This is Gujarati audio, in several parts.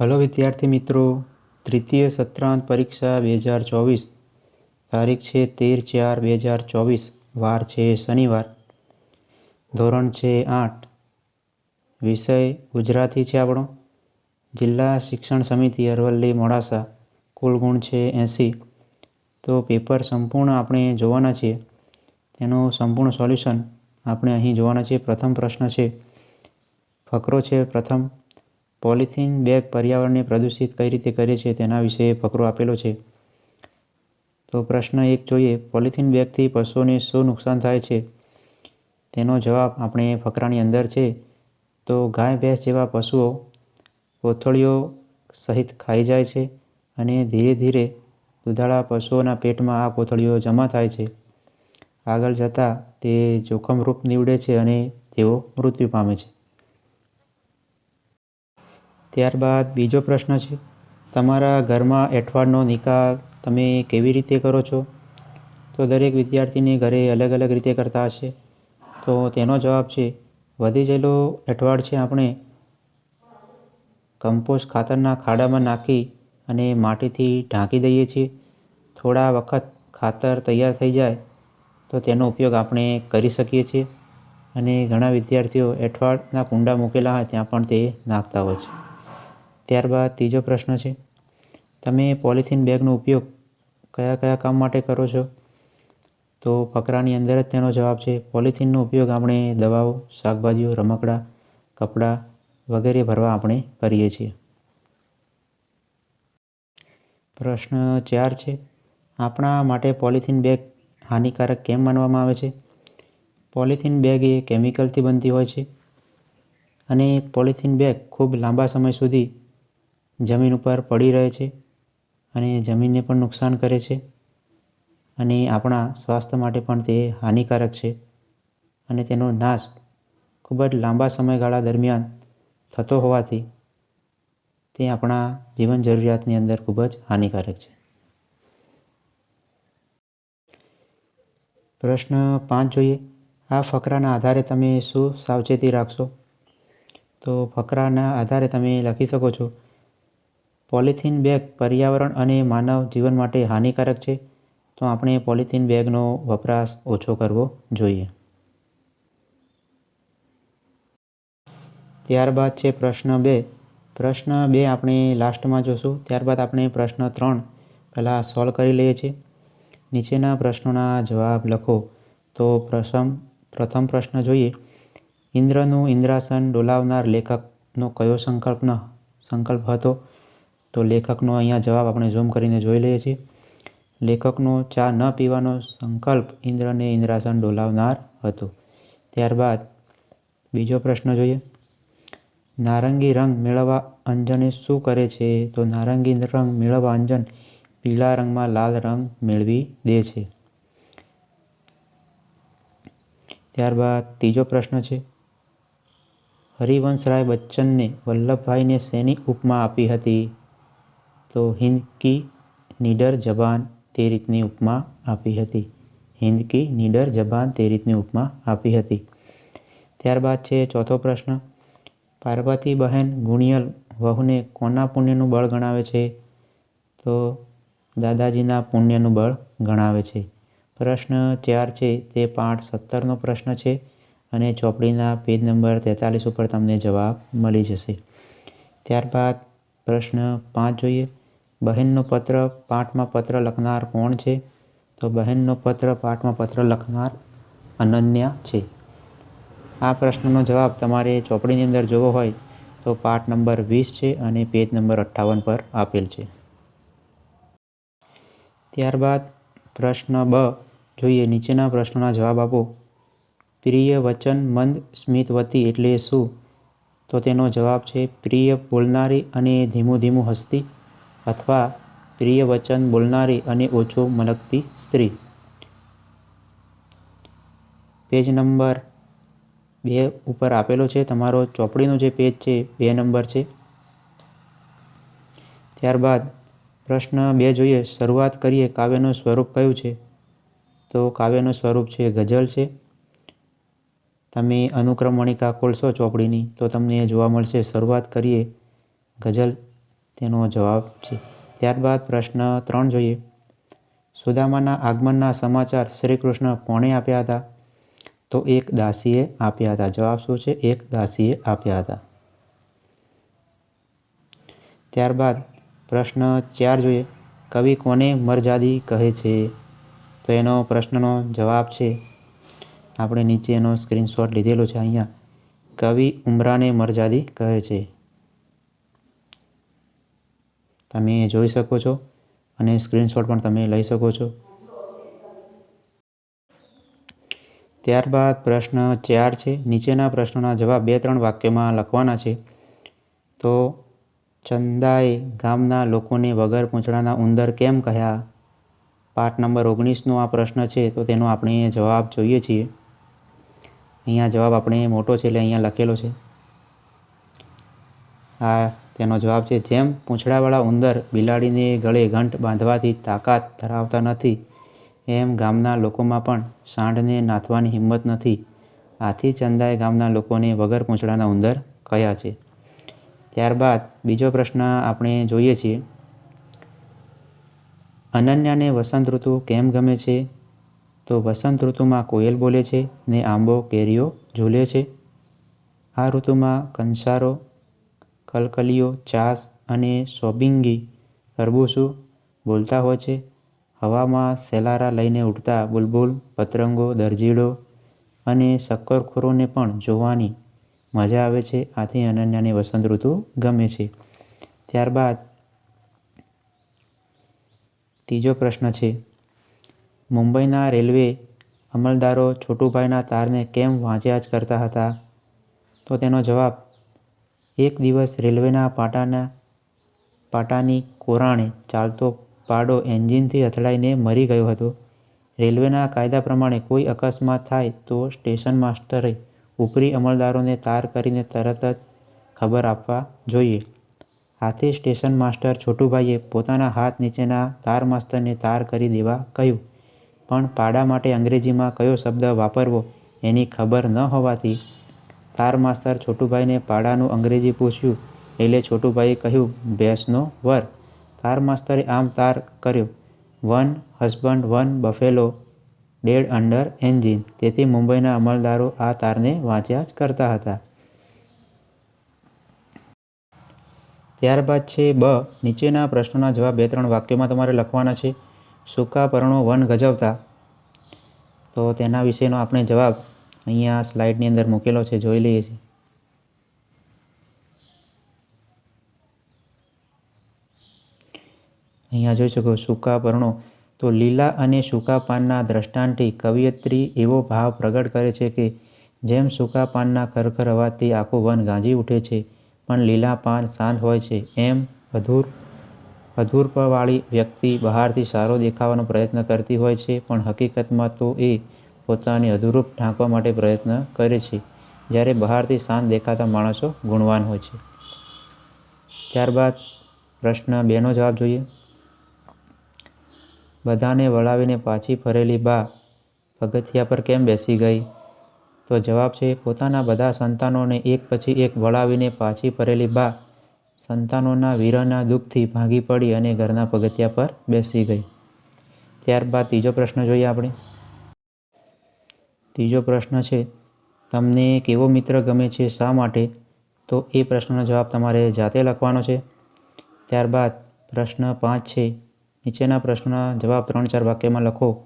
હલો વિદ્યાર્થી મિત્રો તૃતીય સત્રાંત પરીક્ષા બે હજાર ચોવીસ. તારીખ છે તેર ચાર બે હજાર ચોવીસ, વાર છે શનિવાર. ધોરણ છે આઠ. વિષય ગુજરાતી છે આપણો. જિલ્લા શિક્ષણ સમિતિ અરવલ્લી, મોડાસા. કુલ ગુણ છે એંસી. તો પેપર સંપૂર્ણ આપણે જોવાના છીએ. તેનું સંપૂર્ણ સોલ્યુશન આપણે અહીં જોવાના છીએ. પ્રથમ પ્રશ્ન છે, ફકરો છે પ્રથમ. પોલિથીન બેગ પર્યાવરણને પ્રદૂષિત કઈ રીતે કરે છે તેના વિશે ફકરો આપેલો છે. તો પ્રશ્ન એક જોઈએ, પોલિથીન બેગથી પશુઓને શું નુકસાન થાય છે? તેનો જવાબ આપણે ફકરાની અંદર છે. તો ગાય, ભેંસ જેવા પશુઓ કોથળીઓ સહિત ખાઈ જાય છે અને ધીરે ધીરે દુધાળા પશુઓના પેટમાં આ કોથળીઓ જમા થાય છે. આગળ જતાં તે જોખમરૂપ નીવડે છે અને તેઓ મૃત્યુ પામે છે. ત્યારબાદ બીજો પ્રશ્ન છે, તમારા ઘરમાં એઠવાડનો નિકાલ તમે કેવી રીતે કરો છો? તો દરેક વિદ્યાર્થીને ઘરે અલગ અલગ રીતે કરતા હશે. તો તેનો જવાબ છે, વધી ગયેલો એઠવાડ છે આપણે કમ્પોસ્ટ ખાતરના ખાડામાં નાખી અને માટીથી ઢાંકી દઈએ છીએ. થોડા વખત ખાતર તૈયાર થઈ જાય તો તેનો ઉપયોગ આપણે કરી શકીએ છીએ. અને ઘણા વિદ્યાર્થીઓ એઠવાડના કુંડા મૂકેલા હોય ત્યાં પણ તે નાખતા હોય છે. ત્યારબાદ ત્રીજો પ્રશ્ન છે, તમે પોલિથીન બેગનો ઉપયોગ કયા કયા કામ માટે કરો છો? તો ફકરાની અંદર જ તેનો જવાબ છે, પોલિથીનનો ઉપયોગ આપણે દવાઓ, શાકભાજીઓ, રમકડાં, કપડાં વગેરે ભરવા આપણે કરીએ છીએ. પ્રશ્ન ચાર છે, આપણા માટે પોલિથીન બેગ હાનિકારક કેમ માનવામાં આવે છે? પોલિથીન બેગ એ કેમિકલથી બનતી હોય છે અને પોલિથીન બેગ ખૂબ લાંબા સમય સુધી જમીન ઉપર પડી રહે છે અને જમીનને પણ નુકસાન કરે છે અને આપણા સ્વાસ્થ્ય માટે પણ તે હાનિકારક છે અને તેનો નાશ ખૂબ જ લાંબા સમયગાળા દરમિયાન થતો હોવાથી તે આપણા જીવન જરૂરિયાતની અંદર ખૂબ જ હાનિકારક છે. પ્રશ્ન પાંચ જોઈએ. આ ફકરાના આધારે તમે શું સાવચેતી રાખશો? તો ફકરાના આધારે તમે લખી શકો છો પોલિથીન બેગ પર્યાવરણ અને માનવ જીવન માટે હાનિકારક છે, તો આપણે પોલિથીન બેગનો વપરાશ ઓછો કરવો જોઈએ. ત્યારબાદ છે પ્રશ્ન બે. પ્રશ્ન બે આપણે લાસ્ટમાં જોશું. ત્યારબાદ આપણે પ્રશ્ન ત્રણ પહેલાં સોલ્વ કરી લઈએ છીએ. નીચેના પ્રશ્નોના જવાબ લખો. તો પ્રથમ પ્રથમ પ્રશ્ન જોઈએ. ઇન્દ્રનું ઇન્દ્રાસન ડોલાવનાર લેખકનો કયો સંકલ્પનો, સંકલ્પ હતો? તો લેખકનો અહીંયા જવાબ આપણે ઝૂમ કરીને જોઈ લઈએ છીએ. લેખકનો ચા ન પીવાનો સંકલ્પ ઇન્દ્રને ઇન્દ્રાસન ડોલાવનાર હતો. ત્યારબાદ બીજો પ્રશ્ન જોઈએ. નારંગી રંગ મેળવવા અંજને શું કરે છે? તો નારંગી રંગ મેળવવા અંજન પીળા રંગમાં લાલ રંગ મેળવી દે છે. ત્યારબાદ ત્રીજો પ્રશ્ન છે. હરિવંશરાય બચ્ચનને વલ્લભભાઈને શેની ઉપમા આપી હતી? તો હિન્દ કી નીડર જબાન તે રીતની ઉપમા આપી હતી. હિન્દ કી નીડર જબાન તે રીતની ઉપમા આપી હતી. ત્યારબાદ છે ચોથો પ્રશ્ન. પાર્વતી બહેન ગુણિયલ વહુને કોના પુણ્યનું બળ ગણાવે છે? તો દાદાજીના પુણ્યનું બળ ગણાવે છે. પ્રશ્ન ચાર છે તે પાઠ સત્તરનો પ્રશ્ન છે અને ચોપડીના પેજ નંબર તેતાલીસ ઉપર તમને જવાબ મળી જશે. ત્યારબાદ પ્રશ્ન પાંચ જોઈએ. બહેનનો પત્ર, પાઠમાં પત્ર લખનાર કોણ છે? તો બહેનનો પત્ર, પાઠમાં પત્ર લખનાર અનન્યા છે. આ પ્રશ્નનો જવાબ તમારે ચોપડીની અંદર જોવો હોય તો પાઠ નંબર વીસ છે અને પેજ નંબર અઠ્ઠાવન પર આપેલ છે. ત્યારબાદ પ્રશ્ન બ, જોઈએ નીચેના પ્રશ્નોના જવાબ આપો. પ્રિય વચન મંદ સ્મિતવતી એટલે શું? તો તેનો જવાબ છે, પ્રિય બોલનારી અને ધીમું ધીમું હસતી અથવા પ્રિય વચન બોલનારી અને ઓછો મલકતી સ્ત્રી. પેજ નંબર બે ઉપર આપેલો છે. તમારો ચોપડીનો જે પેજ છે બે નંબર છે. ત્યારબાદ પ્રશ્ન બે જોઈએ. શરૂઆત કરીએ. કાવ્યનું સ્વરૂપ કયું છે? તો કાવ્યનું સ્વરૂપ છે ગઝલ છે. તમે અનુક્રમણિકા ખોલશો ચોપડીની તો તમને જોવા મળશે. શરૂઆત કરીએ ગઝલ તેનો જવાબ છે. ત્યારબાદ પ્રશ્ન ત્રણ જોઈએ. સુદામાના આગમનના સમાચાર શ્રી કૃષ્ણ કોણે આપ્યા હતા? તો એક દાસીએ આપ્યા હતા. જવાબ શું છે? એક દાસીએ આપ્યા હતા. ત્યારબાદ પ્રશ્ન ચાર જોઈએ. કવિ કોને મરજાદી કહે છે? તો એનો પ્રશ્નનો જવાબ છે. આપણે નીચે એનો સ્ક્રીનશોટ લીધેલો છે અહીંયા. કવિ ઉમરાને મરજાદી કહે છે. તમે જોઈ શકો છો અને સ્ક્રીનશોટ પણ તમે લઈ શકો છો. ત્યારબાદ પ્રશ્ન ચાર છે. નીચેના પ્રશ્નોના જવાબ બે ત્રણ વાક્યમાં લખવાના છે. તો ચંદાએ ગામના લોકોને વગર પૂંછડાના ઉંદર કેમ કહ્યા? પાઠ નંબર ઓગણીસનો આ પ્રશ્ન છે, તો તેનો આપણે જવાબ જોઈએ છીએ. અહીંયા જવાબ આપણે મોટો છે એટલે અહીંયા લખેલો છે. આ તેનો જવાબ છે, જેમ પૂંછડાવાળા ઉંદર બિલાડીને ગળે ઘંટ બાંધવાથી તાકાત ધરાવતા નથી, એમ ગામના લોકોમાં પણ સાંઢને નાથવાની હિંમત નથી. આથી ચંદાએ ગામના લોકોને વગર પૂંછડાના ઉંદર કહ્યા છે. ત્યારબાદ બીજો પ્રશ્ન આપણે જોઈએ છીએ, અનન્યાને વસંત ઋતુ કેમ ગમે છે? તો વસંત ઋતુમાં કોયલ બોલે છે ને આંબો કેરીઓ ઝૂલે છે. આ ઋતુમાં કંસારો કલકલીઓ ચાસ અને સોબિંગી તરબૂચું બોલતા હોય છે. હવામાં સેલારા લઈને ઉડતા બુલબુલ, પતરંગો, દરજીડો અને શક્કરખોરોને પણ જોવાની મજા આવે છે. આથી અનન્યાને વસંત ઋતુ ગમે છે. ત્યારબાદ ત્રીજો પ્રશ્ન છે, મુંબઈના રેલવે અમલદારો છોટુભાઈના તારને કેમ વાંચ્યા જ કરતા હતા? તો તેનો જવાબ એક દિવસ રેલવેના પાટાના, પાટાની કોરાણે ચાલતો પાડો એન્જિનથી અથડાઈને મરી ગયો હતો. રેલવેના કાયદા પ્રમાણે કોઈ અકસ્માત થાય તો સ્ટેશન માસ્ટરે ઉપરી અમલદારોને તાર કરીને તરત જ ખબર આપવા જોઈએ. આથી સ્ટેશન માસ્ટર છોટુભાઈએ પોતાના હાથ નીચેના તાર માસ્તરને તાર કરી દેવા કહ્યું. પણ પાડા માટે અંગ્રેજીમાં કયો શબ્દ વાપરવો એની ખબર ન હોવાથી તાર માસ્તર છોટુભાઈને પાડાનું અંગ્રેજી પૂછ્યું. એટલે છોટુભાઈએ કહ્યું, ભેંસનો વર. તાર માસ્તરે આમ તાર કર્યો. One husband, one buffalo, dead under engine. તેથી મુંબઈના અમલદારો આ તારને વાંચ્યા જ કરતા હતા. ત્યારબાદ છે બ. નીચેના પ્રશ્નોના જવાબ બે ત્રણ વાક્યોમાં તમારે લખવાના છે. સૂકા પર્ણો વન ગજવતા. તો તેના વિશેનો આપણે જવાબ અહીંયા સ્લાઇડની અંદર મૂકેલો છે, જોઈ લઈએ છીએ. અહીંયા જોઈ શકો સૂકા પર્ણો. તો લીલા અને સૂકા પાનના દ્રષ્ટાંતથી કવિયત્રી એવો ભાવ પ્રગટ કરે છે કે જેમ સૂકા પાનના ખરખર અવાજથી આખું વન ગાંજી ઉઠે છે, પણ લીલા પાન શાંત હોય છે. એમ અધૂર, અધૂરપવાળી વ્યક્તિ બહારથી સારો દેખાવાનો પ્રયત્ન કરતી હોય છે, પણ હકીકતમાં તો એ પોતાની અધુરૂપ ઢાંકવા માટે પ્રયત્ન કરે છે. જ્યારે બહારથી શાંત દેખાતા માણસો ગુણવાન હોય છે. ત્યારબાદ પ્રશ્ન બેનો જવાબ જોઈએ. બધાને વળાવીને પાછી ફરેલી બા પગથિયા પર કેમ બેસી ગઈ? તો જવાબ છે, પોતાના બધા સંતાનોને એક પછી એક વળાવીને પાછી ફરેલી બા સંતાનોના વીરના દુઃખથી ભાગી પડી અને ઘરના પગથિયા પર બેસી ગઈ. ત્યારબાદ ત્રીજો પ્રશ્ન જોઈએ આપણે. ત્રીજો પ્રશ્ન છે, તમને કેવો મિત્ર ગમે છે, શા માટે? તો એ પ્રશ્નનો જવાબ તમારે જાતે લખવાનો છે. ત્યારબાદ પ્રશ્ન પાંચ છે, નીચેના પ્રશ્નના જવાબ ત્રણ ચાર વાક્યમાં લખો.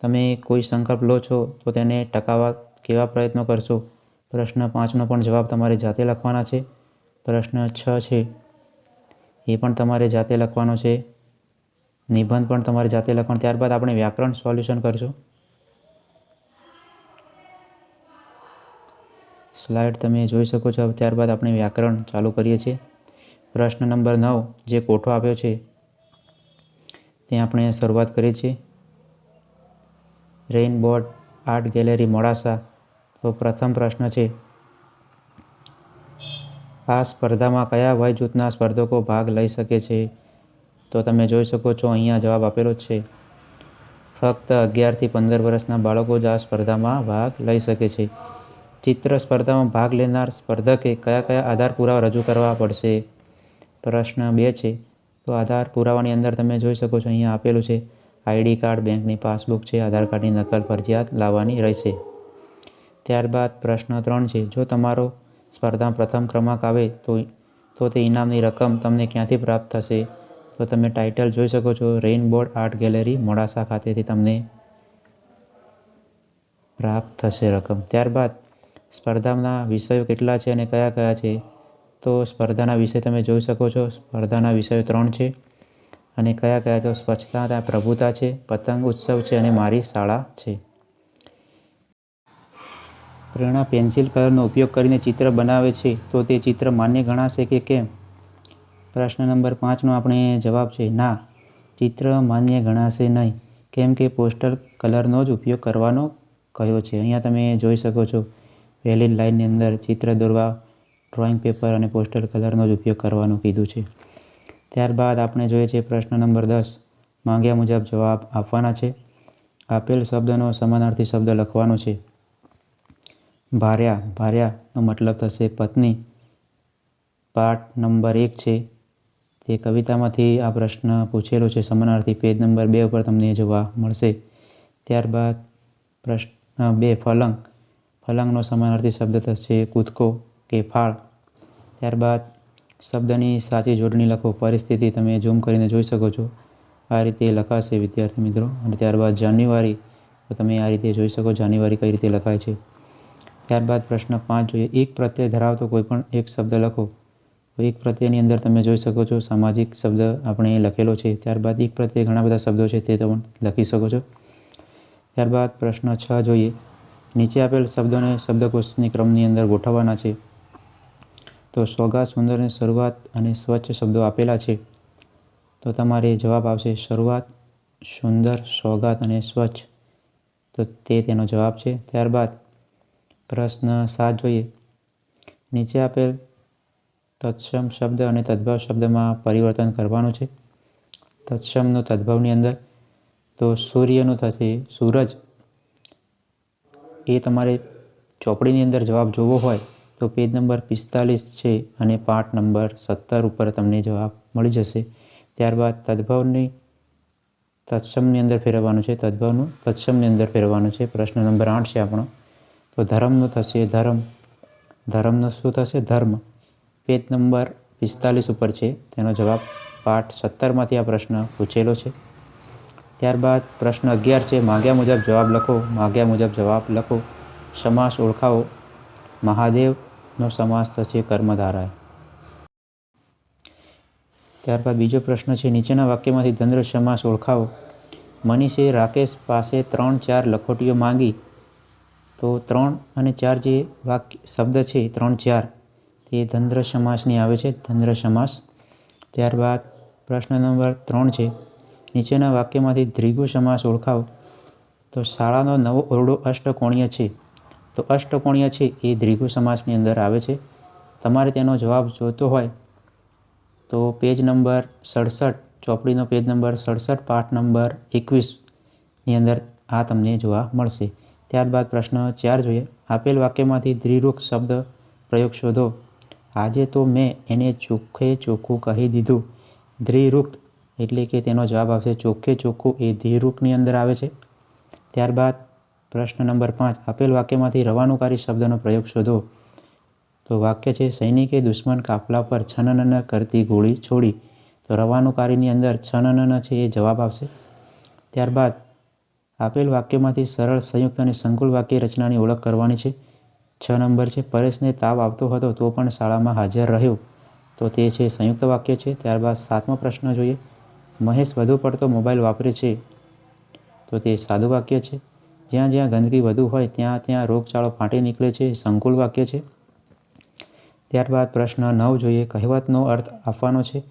તમે કોઈ સંકલ્પ લો છો, તો તેને ટકાવવા કેવા પ્રયત્નો કરશો? પ્રશ્ન પાંચનો પણ જવાબ તમારે જાતે લખવાના છે. પ્રશ્ન છ છે, એ પણ તમારે જાતે લખવાનો છે. નિબંધ પણ તમારે જાતે લખવાનો. ત્યારબાદ આપણે વ્યાકરણ સોલ્યુશન કરશું. સ્લાઇડ તમે જોઈ શકો છો. ત્યારબાદ આપણે વ્યાકરણ ચાલુ કરીએ છીએ. પ્રશ્ન નંબર નવ, જે કોઠો આપ્યો છે ત્યાં આપણે શરૂઆત કરીએ છીએ. Rainboard art gallery Modasa. તો પ્રથમ પ્રશ્ન છે, આ સ્પર્ધામાં કયા વય જૂથના સ્પર્ધકો ભાગ લઈ શકે છે? તો તમે જોઈ શકો છો, અહીંયા જવાબ આપેલો છે. ફક્ત અગિયારથી પંદર વર્ષના બાળકો જ આ સ્પર્ધામાં ભાગ લઈ શકે છે. ચિત્ર સ્પર્ધામાં ભાગ લેનાર સ્પર્ધકે કયા કયા આધાર પુરાવા રજૂ કરવા પડશે? પ્રશ્ન બે છે. તો આધાર પુરાવાની અંદર તમે જોઈ શકો છો, અહીંયા આપેલું છે. આઈડી કાર્ડ, બેંકની પાસબુક છે, આધાર કાર્ડની નકલ ફરજિયાત લાવવાની રહેશે. ત્યારબાદ પ્રશ્ન ત્રણ છે. જો તમારો સ્પર્ધા પ્રથમ ક્રમાંક આવે તો તો તે ઇનામની રકમ તમને ક્યાંથી પ્રાપ્ત થશે? તો તમે ટાઇટલ જોઈ શકો છો. રેઇનબોર્ડ આર્ટ ગેલેરી, મોડાસા ખાતેથી તમને પ્રાપ્ત થશે રકમ. ત્યારબાદ સ્પર્ધાના વિષયો કેટલા છે અને કયા કયા છે? તો સ્પર્ધાના વિષય તમે જોઈ શકો છો. સ્પર્ધાના વિષયો ત્રણ છે અને કયા કયા? તો સ્વચ્છતા પ્રભુતા છે, પતંગ ઉત્સવ છે અને મારી શાળા છે. પ્રેરણા પેન્સિલ કલરનો ઉપયોગ કરીને ચિત્ર બનાવે છે. તો તે ચિત્ર માન્ય ગણાશે કે કેમ? પ્રશ્ન નંબર પાંચનો આપણે જવાબ છે, ના, ચિત્ર માન્ય ગણાશે નહીં. કેમ કે પોસ્ટર કલરનો જ ઉપયોગ કરવાનો કહ્યો છે. અહીંયા તમે જોઈ શકો છો. પહેલી લાઇનની અંદર ચિત્ર દોરવા ડ્રોઈંગ પેપર અને પોસ્ટર કલરનો જ ઉપયોગ કરવાનું કીધું છે. ત્યારબાદ આપણે જોઈએ છે પ્રશ્ન નંબર દસ. માંગ્યા મુજબ જવાબ આપવાના છે. આપેલ શબ્દનો સમાનાર્થી શબ્દ લખવાનો છે. ભાર્યા, ભાર્યાનો મતલબ થશે પત્ની. પાઠ નંબર એક છે. તે કવિતામાંથી આ પ્રશ્ન પૂછેલો છે. સમાનાર્થી પેજ નંબર બે ઉપર તમને જોવા મળશે. ત્યારબાદ પ્રશ્ન બે, ફલંગ. ફલંગનો સમાનાર્થી શબ્દ થશે કૂદકો કે ફાળ. ત્યારબાદ શબ્દની સાચી જોડણી લખો. પરિસ્થિતિ તમે ઝૂમ કરીને જોઈ શકો છો. આ રીતે લખાશે વિદ્યાર્થી મિત્રો. અને ત્યારબાદ જાન્યુઆરી. તો તમે આ રીતે જોઈ શકો જાન્યુઆરી કઈ રીતે લખાય છે. ત્યારબાદ પ્રશ્ન પાંચ જોઈએ. એક પ્રત્યય ધરાવતો કોઈ પણ એક શબ્દ લખો. એક પ્રત્યયની અંદર તમે જોઈ શકો છો સામાજિક શબ્દ આપણે લખેલો છે. ત્યારબાદ એક પ્રત્યય ઘણા બધા શબ્દો છે તે તમે લખી શકો છો. ત્યારબાદ પ્રશ્ન છ જોઈએ. નીચે આપેલ શબ્દોને શબ્દકોશની ક્રમની અંદર ગોઠવવાના છે. તો સોગાત સુંદરની શરૂઆત અને સ્વચ્છ શબ્દો આપેલા છે. તો તમારે જવાબ આવશે શરૂઆત, સુંદર સોગાત અને સ્વચ્છ. તો તે તેનો જવાબ છે. ત્યારબાદ પ્રશ્ન સાત જોઈએ. નીચે આપેલ તત્સમ શબ્દ અને તદ્ભવ શબ્દમાં પરિવર્તન કરવાનું છે. તત્સમનો તદ્ભવની અંદર તો સૂર્યનું થશે સૂરજ. એ તમારે ચોપડીની અંદર જવાબ જોવો હોય તો પેજ નંબર પિસ્તાલીસ છે અને પાઠ નંબર સત્તર ઉપર તમને જવાબ મળી જશે. ત્યારબાદ તદ્ભવની તત્સમની અંદર ફેરવવાનું છે, તદ્ભવનું તત્સમની અંદર ફેરવવાનું છે. પ્રશ્ન નંબર આઠ છે આપણો. તો ધર્મનું થશે ધર્મ. ધર્મનો શું થશે? ધર્મ. પેજ નંબર પિસ્તાલીસ ઉપર છે. તેનો જવાબ પાઠ સત્તરમાંથી આ પ્રશ્ન પૂછેલો છે. ત્યારબાદ પ્રશ્ન અગિયાર છે, માગ્યા મુજબ જવાબ લખો, માગ્યા મુજબ જવાબ લખો. સમાસ ઓળખાવો. મહાદેવનો સમાસ થશે કર્મધારાય ત્યારબાદ બીજો પ્રશ્ન છે, નીચેના વાક્યમાંથી ધનરજ સમાસ ઓળખાવો. મનીષે રાકેશ પાસે ત્રણ ચાર લખોટીઓ માંગી. તો ત્રણ અને ચાર જે વાક્ય, શબ્દ છે, ત્રણ ચાર, તે ધંદ્ર સમાસની આવે છે ધંદ્ર સમાસ. ત્યારબાદ પ્રશ્ન નંબર ત્રણ છે નીચેના વાક્યમાંથી દ્વિગુ સમાસ ઓળખાવો. તો શાળાનો નવો ઓરડો અષ્ટકોણીય છે. તો અષ્ટકોણીય છે એ દ્વિગુ સમાસની અંદર આવે છે. તમારે તેનો જવાબ જોતો હોય તો પેજ નંબર સડસઠ, ચોપડીનો પેજ નંબર સડસઠ, પાઠ નંબર એકવીસની અંદર આ તમને જોવા મળશે. ત્યારબાદ પ્રશ્ન ચાર જોઈએ. આપેલ વાક્યમાંથી દ્વિરૂપ શબ્દ પ્રયોગ શોધો. આજે તો મેં એને ચોખ્ખે ચોખ્ખું કહી દીધું. દ્વિરૂપ એટલે કે તેનો જવાબ આવશે ચોખ્ખે ચોખ્ખું એ દ્વિરૂપની અંદર આવે છે. ત્યારબાદ પ્રશ્ન નંબર પાંચ, આપેલ વાક્યમાંથી રવાનુકારી શબ્દનો પ્રયોગ શોધો. તો વાક્ય છે, સૈનિકે દુશ્મન કાફલા પર છનનન કરતી ગોળી છોડી. તો રવાનુકારીની અંદર છનનન છે એ જવાબ આવશે. ત્યારબાદ આપેલ વાક્યમાંથી સરળ, સંયુક્ત અને સંકુલ વાક્ય રચનાની ઓળખ કરવાની છે. છ નંબર છે, પરેશને તાવ આવતો હતો તો પણ શાળામાં હાજર રહ્યો. તો તે છે, સંયુક્ત વાક્ય છે. ત્યારબાદ સાતમો પ્રશ્ન જોઈએ. મહેશ વધુ પડતો મોબાઈલ વાપરે છે. તો તે સાદું વાક્ય છે. જ્યાં જ્યાં ગંદકી વધુ હોય ત્યાં ત્યાં રોગચાળો ફાટી નીકળે છે, સંકુલ વાક્ય છે. ત્યારબાદ પ્રશ્ન નવ જોઈએ, કહેવતનો અર્થ આપવાનો છે,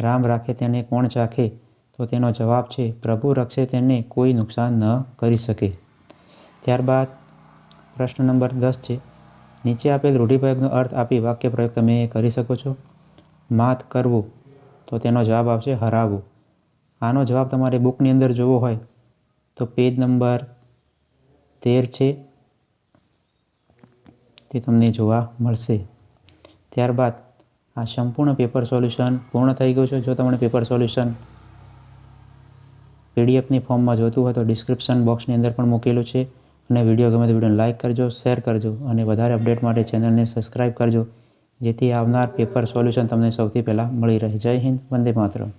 રામ રાખે તેને, કોણ ચાખે? તો તેનો જવાબ છે, પ્રભુ રક્ષે તેને, કોઈ નુકસાન ન કરી શકે. ત્યારબાદ પ્રશ્ન નંબર દસ છે, નીચે આપેલ રૂઢિપ્રયોગનો અર્થ આપી વાક્ય પ્રયોગ તમે કરી શકો છો? માત કરવું. તો તેનો જવાબ આવશે, હરાવવું. આનો જવાબ તમારે બુકની અંદર જોવો હોય તો પેજ નંબર તેર છે. તે તમને જોવા મળશે. ત્યારબાદ આ સંપૂર્ણ પેપર સોલ્યુશન પૂર્ણ થઈ ગયું છે. જો તમને પેપર સોલ્યુશન પીડીએફની ફોર્મમાં જોતું હોય તો ડિસ્ક્રિપ્શન બોક્સની અંદર પણ મૂકેલું છે. અને વીડિયો ગમે તો વિડીયોને લાઇક કરજો શેર કરજો અને વધારે અપડેટ માટે ચેનલને સબસ્ક્રાઈબ કરજો. જેથી આવનાર પેપર સોલ્યુશન તમને સૌથી પહેલાં મળી રહે. જય હિન્દ, વંદે માતરમ.